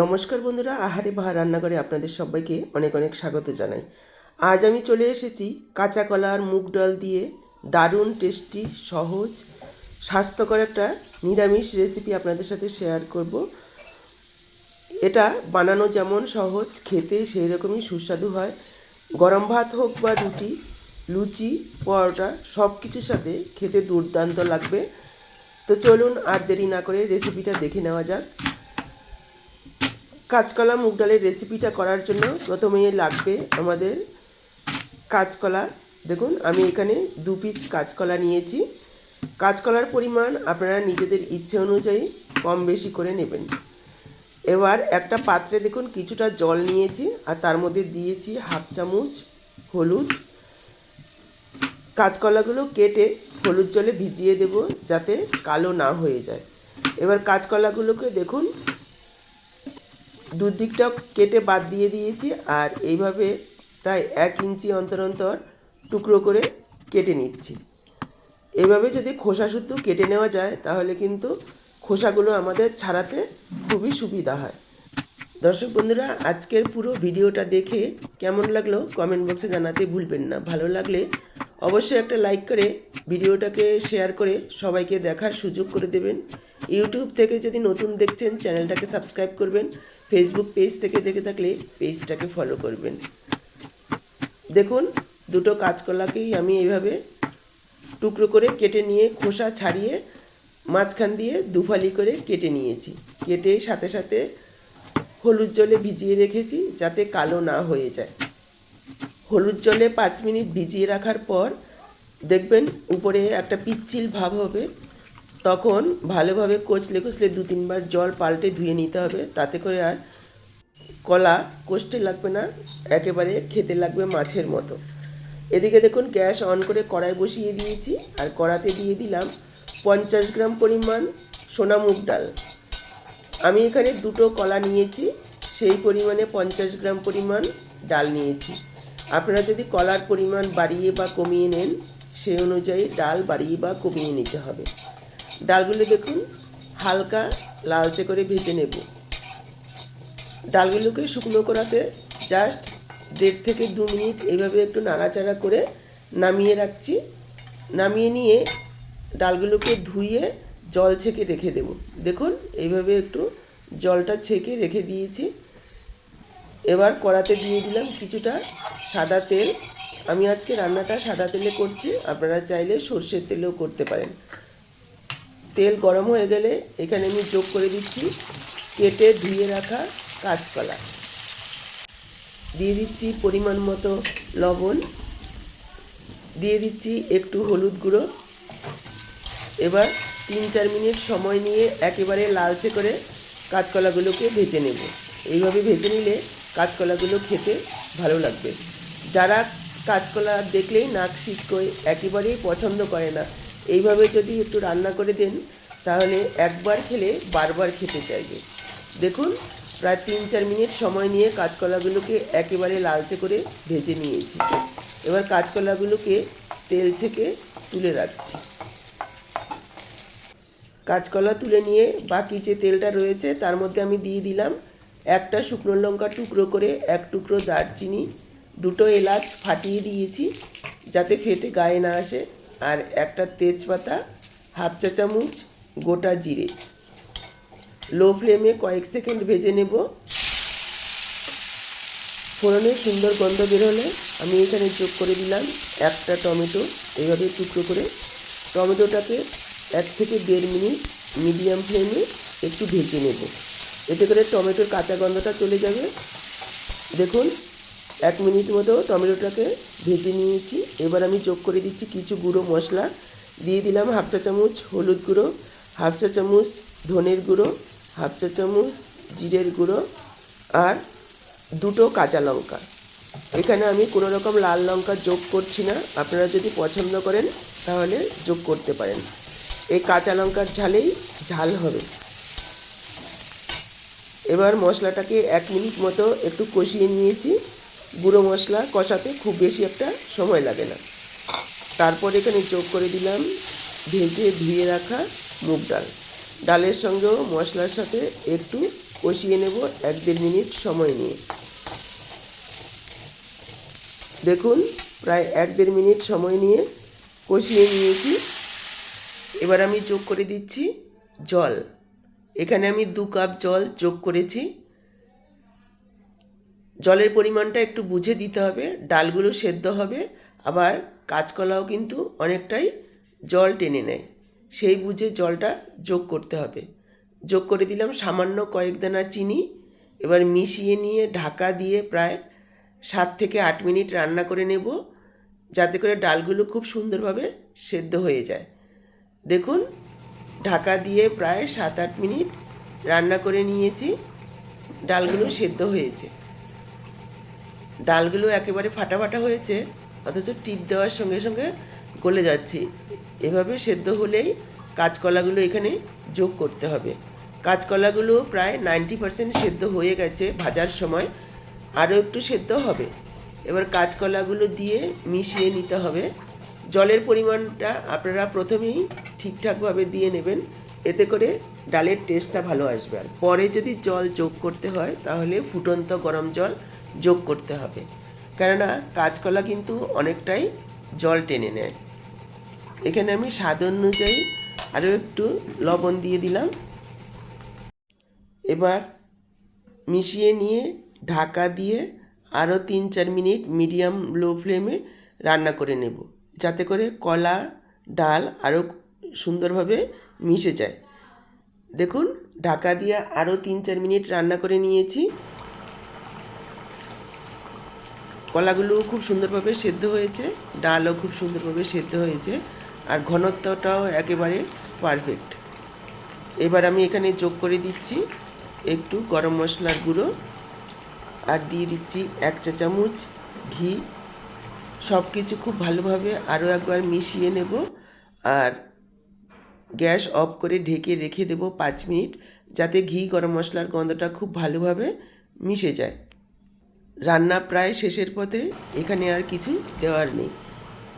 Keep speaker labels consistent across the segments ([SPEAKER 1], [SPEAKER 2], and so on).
[SPEAKER 1] নমস্কার বন্ধুরা, আহারে বাহার রান্নাঘরে আপনাদের সবাইকে অনেক অনেক স্বাগত জানাই। আজ আমি চলে এসেছি কাঁচা কলা আর মুগ ডাল দিয়ে দারুণ টেস্টি সহজ, স্বাস্থ্যকর একটা নিরামিষ রেসিপি আপনাদের সাথে শেয়ার করব। এটা বানানো যেমন সহজ, খেতে সেই রকমই সুস্বাদু হয়। গরম ভাত হোক বা রুটি, লুচি, পরোটা সব কিছুর সাথে খেতে দুর্দান্ত লাগবে। তো চলুন আর দেরি না করে রেসিপিটা দেখে নেওয়া যাক। কাঁচকলা মুগ ডালের রেসিপিটা করার জন্য প্রথমে লাগবে আমাদের কাঁচকলা। দেখুন, আমি এখানে দু পিস কাঁচকলা নিয়েছি। কাঁচকলার পরিমাণ আপনারা নিজেদের ইচ্ছে অনুযায়ী কম বেশি করে নেবেন। এবার একটা পাত্রে দেখুন, কিছুটা জল নিয়েছি আর তার মধ্যে দিয়েছি হাফ চামচ হলুদ। কাঁচকলাগুলো কেটে হলুদ জলে ভিজিয়ে দেব যাতে কালো না হয়ে যায়। এবার কাঁচকলাগুলোকে দেখুন দুদিকটা কেটে বাদ দিয়ে দিয়েছি আর এইভাবে প্রায় এক ইঞ্চি অন্তর অন্তর টুকরো করে কেটে নিচ্ছি। এইভাবে যদি খোসা শুদ্ধ কেটে নেওয়া যায়, তাহলে কিন্তু খোসাগুলো আমাদের ছাড়াতে খুবই সুবিধা হয়। দর্শক বন্ধুরা, আজকের পুরো ভিডিওটা দেখে কেমন লাগল কমেন্ট বক্সে জানাতে ভুলবেন না। ভালো লাগলে অবশ্যই একটা লাইক করে ভিডিওটাকে শেয়ার করে সবাইকে দেখার সুযোগ করে দেবেন। ইউটিউব থেকে যদি নতুন দেখছেন, চ্যানেলটাকে সাবস্ক্রাইব করবেন, ফেসবুক পেজ থেকে দেখে থাকলে পেজটাকে ফলো করবেন। দেখুন, দুটো কাঁচকলাকেই আমি এইভাবে টুকরো করে কেটে নিয়ে, খোসা ছাড়িয়ে মাঝখান দিয়ে দুফালি করে কেটে নিয়েছি। কেটে সাথে সাথে হলুদ জলে ভিজিয়ে রেখেছি যাতে কালো না হয়ে যায়। হলুদ জলে পাঁচ মিনিট ভিজিয়ে রাখার পর দেখবেন উপরে একটা পিচ্ছিল ভাব হবে। তখন ভালোভাবে কচলে কচলে দু তিনবার জল পাল্টে ধুয়ে নিতে হবে। তাতে করে আর কলা কষতে লাগবে না, একেবারে খেতে লাগবে মাছের মতো। এদিকে দেখুন গ্যাস অন করে কড়াই বসিয়ে দিয়েছি আর কড়াতে দিয়ে দিলাম পঞ্চাশ গ্রাম পরিমাণ সোনা মুগ ডাল। আমি এখানে দুটো কলা নিয়েছি, সেই পরিমাণে পঞ্চাশ গ্রাম পরিমাণ ডাল নিয়েছি। আপনারা যদি কলার পরিমাণ বাড়িয়ে বা কমিয়ে নেন, সেই অনুযায়ী ডাল বাড়িয়ে বা কমিয়ে নিতে হবে। ডালগুলো দেখুন, হালকা লালচে করে ভেজে নেব। ডালগুলোকে শুকনো করাতে জাস্ট দেড় থেকে দু মিনিট এইভাবে একটু নাড়াচাড়া করে নামিয়ে রাখছি। নামিয়ে নিয়ে ডালগুলোকে ধুয়ে জল ছেঁকে রেখে দেব। দেখুন, এইভাবে একটু জলটা ছেঁকে রেখে দিয়েছি। এবার কড়াতে দিয়ে দিলাম কিছুটা সাদা তেল। আমি আজকে রান্নাটা সাদা তেলে করছি, আপনারা চাইলে সর্ষের তেলেও করতে পারেন। তেল গরম হয়ে গেলে এখানে আমি যোগ করে দিচ্ছি। কেটে ধুয়ে রাখা কাঁচকলা। দিয়ে দিচ্ছি পরিমাণ মতো লবণ। দিয়ে দিচ্ছি একটু হলুদ গুঁড়ো। এবার তিন চার মিনিট সময় নিয়ে একেবারে লালচে করে কাঁচকলাগুলোকে ভেজে নেব। এইভাবে ভেজে নিলে কাঁচকলাগুলো খেতে ভালো লাগবে। যারা কাঁচকলা দেখলেই নাক শিটকোয় একেবারেই পছন্দ করে না এইভাবে যদি একটু রান্না করে দেন, তাহলে একবার খেলে বারবার খেতে চাইবে। দেখুন, প্রায় তিন চার মিনিট সময় নিয়ে কাঁচকলাগুলোকে একেবারে লালচে করে ভেজে নিয়েছি। এবার কাঁচকলাগুলোকে তেল ছেঁকে তুলে রাখছি। কাঁচকলা তুলে নিয়ে বাকি যে তেলটা রয়েছে, তার মধ্যে আমি দিয়ে দিলাম একটা শুকনো লঙ্কা টুকরো করে এক টুকরো দারচিনি। দুটো এলাচ ফাটিয়ে দিয়েছি, যাতে ফেটে গায়ে না আসে। আর একটা তেজপাতা, হাফ চা চামচ, গোটা জিরে। লো ফ্লেমে কয়েক সেকেন্ড ভেজে নেব। ফোড়নের সুন্দর গন্ধ বেরোলে আমি এখানে যোগ করে দিলাম একটা টমেটো। এইভাবে টুকরো করে টমেটোটাকে এক থেকে দেড় মিনিট মিডিয়াম ফ্লেমে একটু ভেজে নেব। এতে করে টমেটোর কাঁচা গন্ধটা চলে যাবে। দেখুন এক মিনিট মতো টমেটোটাকে ভেজে নিয়েছি। এবার আমি যোগ করে দিচ্ছি কিছু গুঁড়ো মশলা। দিয়ে দিলাম হাফ চা চামচ হলুদ গুঁড়ো, হাফ চা চামচ ধনের গুঁড়ো, হাফ চা চামচ জিরের গুঁড়ো আর দুটো কাঁচা লঙ্কা। এখানে আমি কোনো রকম লাল লঙ্কা যোগ করছি না। আপনারা যদি পছন্দ করেন তাহলে যোগ করতে পারেন। এই কাঁচা লঙ্কার ঝালেই ঝাল হবে। এবার মশলাটাকে এক মিনিট মতো একটু কষিয়ে নিয়েছি। গুঁড়ো মশলা কষাতে খুব বেশি একটা সময় লাগে না। তারপর এখানে যোগ করে দিলাম ভেজে ধুয়ে রাখা মুগ ডাল। ডালের সঙ্গেও মশলার সাথে একটু কষিয়ে নেব এক দেড় মিনিট সময় নিয়ে। দেখুন, প্রায় এক দেড় মিনিট সময় নিয়ে কষিয়ে নিয়েছি। এবার আমি যোগ করে দিচ্ছি জল। এখানে আমি দু কাপ জল যোগ করেছি। জলের পরিমাণটা একটু বুঝে দিতে হবে, ডালগুলো সেদ্ধ হবে, আবার কাঁচকলাও কিন্তু অনেকটাই জল টেনে নেয়। সেই বুঝে জলটা যোগ করতে হবে। যোগ করে দিলাম সামান্য কয়েক দানা চিনি, এবার মিশিয়ে নিয়ে ঢাকা দিয়ে প্রায় সাত থেকে আট মিনিট রান্না করে নেব, যাতে করে ডালগুলো খুব সুন্দরভাবে সেদ্ধ হয়ে যায়। দেখুন, ঢাকা দিয়ে প্রায় সাত আট মিনিট রান্না করে নিয়েছি, ডালগুলো সেদ্ধ হয়েছে। ডালগুলো একেবারে ফাটা ফাটা হয়েছে, অথচ টিপ দেওয়ার সঙ্গে সঙ্গে গলে যাচ্ছে। এভাবে সেদ্ধ হলেই কাঁচকলাগুলো এখানে যোগ করতে হবে। কাঁচকলাগুলো প্রায় নাইনটি পার্সেন্ট সেদ্ধ হয়ে গেছে ভাজার সময়। আরও একটু সেদ্ধ হবে। এবার কাঁচকলাগুলো দিয়ে মিশিয়ে নিতে হবে। জলের পরিমাণটা আপনারা প্রথমেই ঠিকঠাকভাবে দিয়ে নেবেন। এতে করে ডালের টেস্টটা ভালো আসবে। আর পরে যদি জল যোগ করতে হয়, তাহলে ফুটন্ত গরম জল যোগ করতে হবে। কেননা কাঁচকলা কিন্তু অনেকটাই জল টেনে নেয়। এখানে আমি স্বাদ অনুযায়ী আরও একটু লবণ দিয়ে দিলাম। এবার মিশিয়ে নিয়ে ঢাকা দিয়ে আরও তিন চার মিনিট মিডিয়াম লো ফ্লেমে রান্না করে নেব। যাতে করে কলা, ডাল আরও সুন্দরভাবে মিশে যায়। দেখুন, ঢাকা দিয়ে আরও তিন চার মিনিট রান্না করে নিয়েছি। কলাগুলো খুব সুন্দরভাবে সেদ্ধ হয়েছে, ডালও খুব সুন্দরভাবে সেদ্ধ হয়েছে, আর ঘনত্বটাও একেবারে পারফেক্ট এবার আমি এখানে যোগ করে দিচ্ছি একটু গরম মশলার গুঁড়ো, আর দিয়ে দিচ্ছি এক চা চামচ ঘি। সব কিছু খুব ভালোভাবে আরও একবার মিশিয়ে নেব, আর গ্যাস অফ করে ঢেকে রেখে দেবো পাঁচ মিনিট, যাতে ঘি গরম মশলার গন্ধটা খুব ভালোভাবে মিশে যায়। রান্না প্রায় শেষের পথে এখানে আর কিছু দেওয়ার নেই।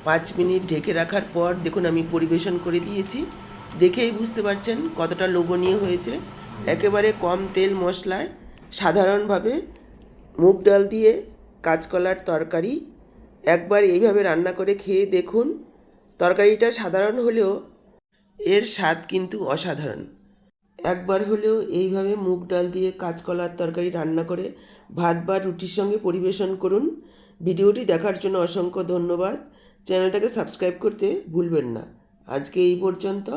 [SPEAKER 1] পাঁচ মিনিট ঢেকে রাখার পর দেখুন আমি পরিবেশন করে দিয়েছি। দেখেই বুঝতে পারছেন কতটা লোভনীয় হয়েছে। একেবারে কম তেল মশলায় সাধারণভাবে মুগ ডাল দিয়ে কাঁচকলার তরকারি। একবার এইভাবে রান্না করে খেয়ে দেখুন, তরকারিটা সাধারণ হলেও এর স্বাদ কিন্তু অসাধারণ। একবার হলেও এইভাবে মুগ ডাল দিয়ে কাঁচকলার তরকারি রান্না করে ভাত বা রুটির সঙ্গে পরিবেশন করুন। ভিডিওটি দেখার জন্য অসংখ্য ধন্যবাদ। চ্যানেলটাকে সাবস্ক্রাইব করতে ভুলবেন না। আজকে এই পর্যন্ত।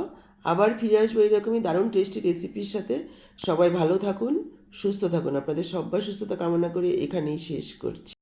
[SPEAKER 1] আবার ফিরে আসব এরকমই দারুণ টেস্টি রেসিপির সাথে। সবাই ভালো থাকুন, সুস্থ থাকুন। আপনাদের সব্বার সুস্থতা কামনা করে এখানেই শেষ করছি।